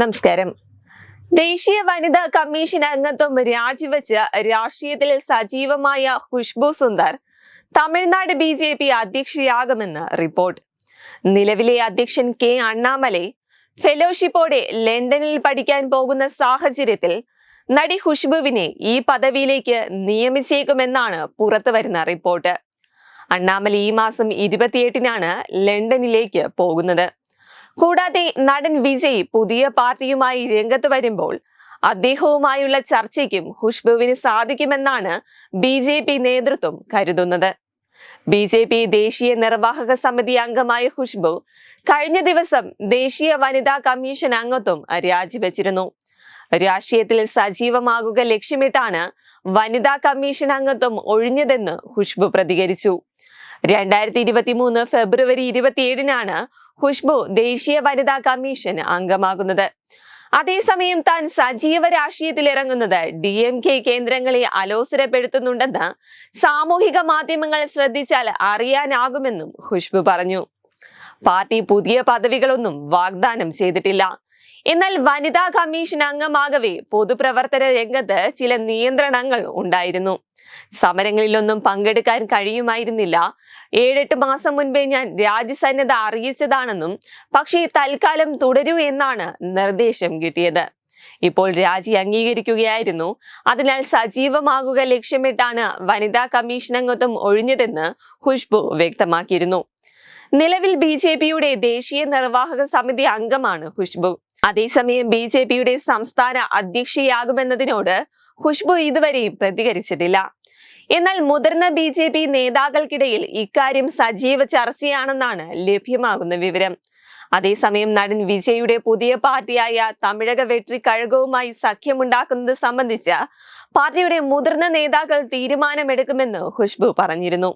നമസ്കാരം. ദേശീയ വനിതാ കമ്മീഷൻ അംഗത്വം രാജിവെച്ച് രാഷ്ട്രീയത്തിൽ സജീവമായ Khushbu Sundar Tamil Nadu B J P അധ്യക്ഷയാകുമെന്ന് report. നിലവിലെ അധ്യക്ഷൻ കെ അണ്ണാമലൈ ഫെലോഷിപ്പോടെ ലണ്ടനിൽ പഠിക്കാൻ പോകുന്ന സാഹചര്യത്തിൽ നടി ഖുഷ്ബുവിനെ ഈ പദവിയിലേക്ക് നിയമിച്ചേക്കുമെന്നാണ് പുറത്തുവരുന്ന റിപ്പോർട്ട്. അണ്ണാമലൈ ഈ മാസം ഇരുപത്തിയെട്ടിനാണ് ലണ്ടനിലേക്ക് പോകുന്നത്. കൂടാതെ നടൻ വിജയ് പുതിയ പാർട്ടിയുമായി രംഗത്ത് വരുമ്പോൾ അദ്ദേഹവുമായുള്ള ചർച്ചയ്ക്കും ഖുഷ്ബുവിന് സാധിക്കുമെന്നാണ് ബി ജെ പി നേതൃത്വം കരുതുന്നത്. ബി ജെ പി ദേശീയ നിർവാഹക സമിതി അംഗമായ ഖുഷ്ബു കഴിഞ്ഞ ദിവസം ദേശീയ വനിതാ കമ്മീഷൻ അംഗത്വം രാജിവെച്ചിരുന്നു. രാഷ്ട്രീയത്തിൽ സജീവമാകുക ലക്ഷ്യമിട്ടാണ് വനിതാ കമ്മീഷൻ അംഗത്വം ഒഴിഞ്ഞതെന്ന് ഖുഷ്ബു പ്രതികരിച്ചു. രണ്ടായിരത്തി ഇരുപത്തി മൂന്ന് ഫെബ്രുവരി ഇരുപത്തിയേഴിനാണ് ഖുഷ്ബു ദേശീയ വനിതാ കമ്മീഷൻ അംഗമാകുന്നത്. അതേസമയം താൻ സജീവ രാഷ്ട്രീയത്തിൽ ഇറങ്ങുന്നത് ഡി എം കെ കേന്ദ്രങ്ങളെ അലോസരപ്പെടുത്തുന്നുണ്ടെന്ന് സാമൂഹിക മാധ്യമങ്ങൾ ശ്രദ്ധിച്ചാൽ അറിയാനാകുമെന്നും ഖുഷ്ബു പറഞ്ഞു. പാർട്ടി പുതിയ പദവികളൊന്നും വാഗ്ദാനം ചെയ്തിട്ടില്ല. എന്നാൽ വനിതാ കമ്മീഷൻ അംഗമാകവേ പൊതുപ്രവർത്തന രംഗത്ത് ചില നിയന്ത്രണങ്ങൾ ഉണ്ടായിരുന്നു. സമരങ്ങളിലൊന്നും പങ്കെടുക്കാൻ കഴിയുമായിരുന്നില്ല. ഏഴെട്ട് മാസം മുൻപേ ഞാൻ രാജ്യസന്നദ്ധ അറിയിച്ചതാണെന്നും പക്ഷേ തൽക്കാലം തുടരൂ എന്നാണ് നിർദ്ദേശം കിട്ടിയത്. ഇപ്പോൾ രാജി അംഗീകരിക്കുകയായിരുന്നു. അതിനാൽ സജീവമാകുക ലക്ഷ്യമിട്ടാണ് വനിതാ കമ്മീഷൻ അംഗത്വം ഒഴിഞ്ഞതെന്ന് ഖുഷ്ബു വ്യക്തമാക്കിയിരുന്നു. നിലവിൽ ബി ജെ പിയുടെ ദേശീയ നിർവാഹക സമിതി അംഗമാണ് ഖുഷ്ബു. അതേസമയം ബി ജെ പിയുടെ സംസ്ഥാന അധ്യക്ഷയാകുമെന്നതിനോട് ഖുഷ്ബു ഇതുവരെയും പ്രതികരിച്ചിട്ടില്ല. എന്നാൽ മുതിർന്ന ബി ജെ പി നേതാക്കൾക്കിടയിൽ ഇക്കാര്യം സജീവ ചർച്ചയാണെന്നാണ് ലഭ്യമാകുന്ന വിവരം. അതേസമയം നടൻ വിജയുടെ പുതിയ പാർട്ടിയായ തമിഴക വെട്രി കഴകവുമായി സഖ്യമുണ്ടാക്കുന്നത് സംബന്ധിച്ച് പാർട്ടിയുടെ മുതിർന്ന നേതാക്കൾ തീരുമാനമെടുക്കുമെന്ന് ഖുഷ്ബു പറഞ്ഞിരുന്നു.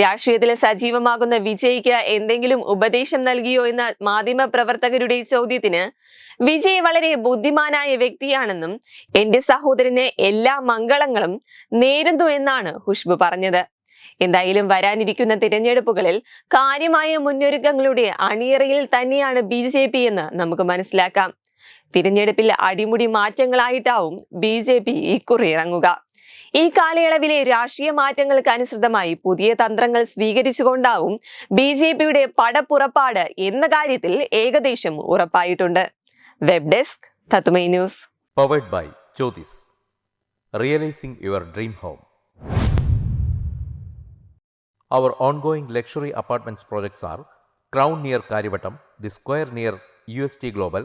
രാഷ്ട്രീയത്തിൽ സജീവമാകുന്ന വിജയ്ക്ക് എന്തെങ്കിലും ഉപദേശം നൽകിയോ എന്ന മാധ്യമ പ്രവർത്തകരുടെ ചോദ്യത്തിന് വിജയ് വളരെ ബുദ്ധിമാനായ വ്യക്തിയാണെന്നും എന്റെ സഹോദരന് എല്ലാ മംഗളങ്ങളും നേരുന്നു എന്നാണ് ഖുഷ്ബു പറഞ്ഞത്. എന്തായാലും വരാനിരിക്കുന്ന തിരഞ്ഞെടുപ്പുകളിൽ കാര്യമായ മുന്നൊരുക്കങ്ങളുടെ അണിയറയിൽ തന്നെയാണ് ബി എന്ന് നമുക്ക് മനസ്സിലാക്കാം. തിരഞ്ഞെടുപ്പിൽ അടിമുടി മാറ്റങ്ങളായിട്ടാവും ബി ജെ പി ഇക്കുറി ഇറങ്ങുക. ഈ കാലയളവിലെ രാഷ്ട്രീയ മാറ്റങ്ങൾക്ക് അനുസൃതമായി പുതിയ തന്ത്രങ്ങൾ സ്വീകരിച്ചുകൊണ്ടാവും ബി ജെ പിയുടെ പടപ്പുറപ്പാട് എന്ന കാര്യത്തിൽ ഏകദേശം ഉറപ്പായിട്ടുണ്ട്. വെബ് ഡെസ്ക് തത്തുമൈ news. Powered by Jyothis realising your dream home Our ongoing luxury apartments projects are Crown near Karivattam, The Square near UST Global,